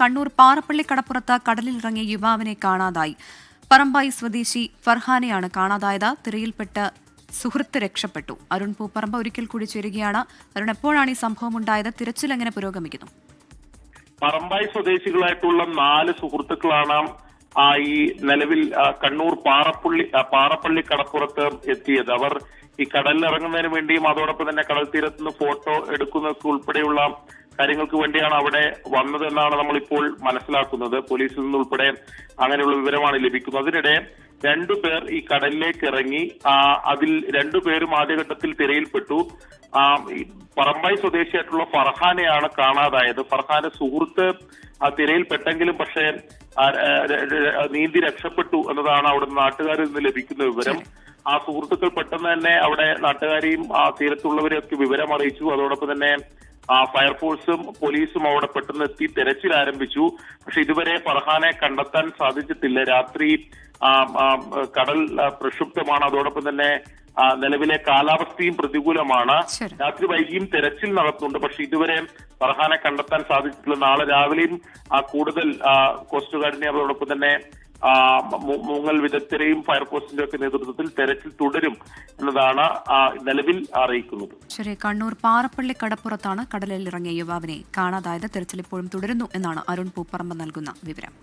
കണ്ണൂർ പാറപ്പള്ളി കടപ്പുറത്ത് കടലിലിറങ്ങിയ യുവാവിനെ കാണാതായി. പറമ്പായി സ്വദേശി ഫർഹാനെയാണ് കാണാതായത്. തിരയിൽപ്പെട്ട് സുഹൃത്ത് രക്ഷപ്പെട്ടു. അരുൺ പൂപ്പറമ്പ് ഒരിക്കൽ കൂടി ചേരുകയാണ്. അരുൺ എപ്പോഴാണ് ഈ സംഭവം ഉണ്ടായത്? തിരച്ചിൽ എങ്ങനെ പുരോഗമിക്കുന്നു? പറമ്പായി സ്വദേശികളായിട്ടുള്ള നാല് സുഹൃത്തുക്കളാണ് ഈ നിലവിൽ കണ്ണൂർ പാറപ്പള്ളി പാറപ്പള്ളി കടപ്പുറത്ത് എത്തിയത്. അവർ ഈ കടലിൽ ഇറങ്ങുന്നതിന് വേണ്ടിയും അതോടൊപ്പം തന്നെ കടൽ തീരത്ത് നിന്ന് ഫോട്ടോ എടുക്കുന്നതൊക്കെ ഉൾപ്പെടെയുള്ള കാര്യങ്ങൾക്ക് വേണ്ടിയാണ് അവിടെ വന്നത് എന്നാണ് നമ്മളിപ്പോൾ മനസ്സിലാക്കുന്നത്. പോലീസിൽ നിന്നുൾപ്പെടെ അങ്ങനെയുള്ള വിവരമാണ് ലഭിക്കുന്നത്. അതിനിടെ രണ്ടു പേർ ഈ കടലിലേക്ക് ഇറങ്ങി അതിൽ രണ്ടുപേരും ആദ്യഘട്ടത്തിൽ തിരയിൽപ്പെട്ടു. പറമ്പായി സ്വദേശിയായിട്ടുള്ള ഫർഹാനെയാണ് കാണാതായത്. ഫർഹാന്റെ സുഹൃത്ത് ആ തിരയിൽപ്പെട്ടെങ്കിലും പക്ഷേ നീന്തി രക്ഷപ്പെട്ടു എന്നതാണ് അവിടുന്ന് നാട്ടുകാരിൽ നിന്ന് ലഭിക്കുന്ന വിവരം. ആ സുഹൃത്തുക്കൾ പെട്ടെന്ന് തന്നെ അവിടെ നാട്ടുകാരെയും ആ തീരത്തുള്ളവരെയൊക്കെ വിവരം അറിയിച്ചു അതോടൊപ്പം തന്നെ ഫയർഫോഴ്സും പോലീസും അവിടെ പെട്ടെന്ന് എത്തി തെരച്ചിൽ ആരംഭിച്ചു. പക്ഷെ ഇതുവരെ ഫർഹാനെ കണ്ടെത്താൻ സാധിച്ചിട്ടില്ല. രാത്രി കടൽ പ്രക്ഷുബ്ധമാണ്. അതോടൊപ്പം തന്നെ നിലവിലെ കാലാവസ്ഥയും പ്രതികൂലമാണ്. രാത്രി വൈകിയും തെരച്ചിൽ നടത്തുന്നുണ്ട്. പക്ഷെ ഇതുവരെ ഫർഹാനെ കണ്ടെത്താൻ സാധിച്ചിട്ടില്ല. നാളെ രാവിലെയും കൂടുതൽ കോസ്റ്റ് ഗാർഡിനെ അതോടൊപ്പം തന്നെ മുങ്ങൽ വിദഗ്ധരെയും ഫയർഫോഴ്സിന്റെ ഒക്കെ നേതൃത്വത്തിൽ തെരച്ചിൽ തുടരും എന്നതാണ് നിലവിൽ അറിയിക്കുന്നത്. ശരി കണ്ണൂർ പാറപ്പള്ളി കടപ്പുറത്താണ് കടലിൽ ഇറങ്ങിയ യുവാവിനെ കാണാതായത്. തെരച്ചിൽ ഇപ്പോഴും തുടരുന്നു എന്നാണ് അരുൺ പൂപ്പറമ്പ് നൽകുന്ന വിവരം.